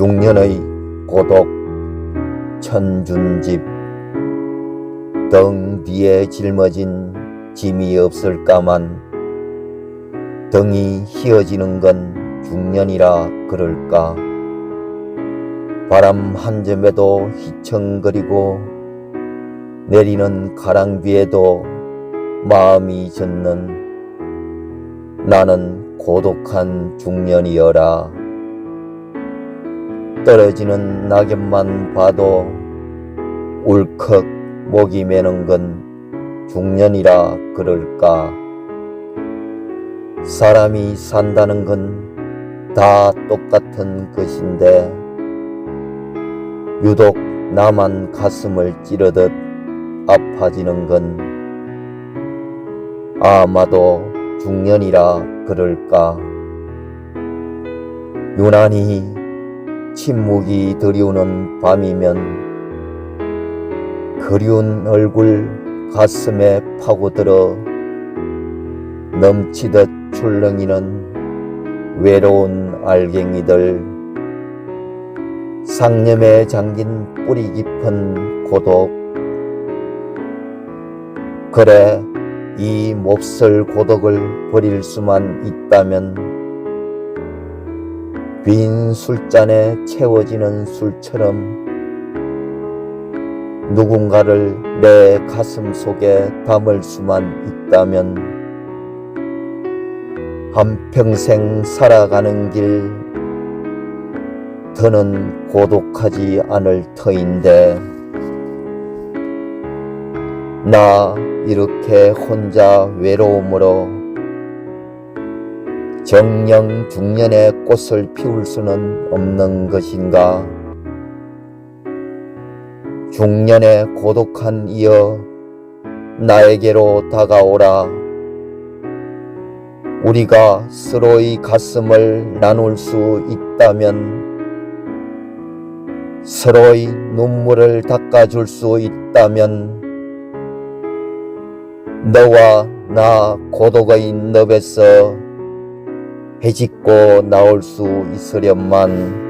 중년의 고독 천준집. 등 뒤에 짊어진 짐이 없을까만 등이 휘어지는 건 중년이라 그럴까? 바람 한 점에도 휘청거리고 내리는 가랑비에도 마음이 젖는 나는 고독한 중년이여라 떨어지는 낙엽만 봐도 울컥 목이 메는 건 중년이라 그럴까? 사람이 산다는 건 다 똑같은 것인데 유독 나만 가슴을 찌르듯 아파지는 건 아마도 중년이라 그럴까? 유난히 침묵이 드리우는 밤이면 그리운 얼굴 가슴에 파고들어 넘치듯 출렁이는 외로운 알갱이들 상념에 잠긴 뿌리 깊은 고독. 그래 이 몹쓸 고독을 버릴 수만 있다면 빈 술잔에 채워지는 술처럼 누군가를 내 가슴 속에 담을 수만 있다면 한평생 살아가는 길 더는 고독하지 않을 터인데 나 이렇게 혼자 외로움으로 정령 중년의 꽃을 피울 수는 없는 것인가? 중년의 고독한 이여 나에게로 다가오라. 우리가 서로의 가슴을 나눌 수 있다면 서로의 눈물을 닦아줄 수 있다면 너와 나 고독의 늪에서 해짓고 나올 수 있으련만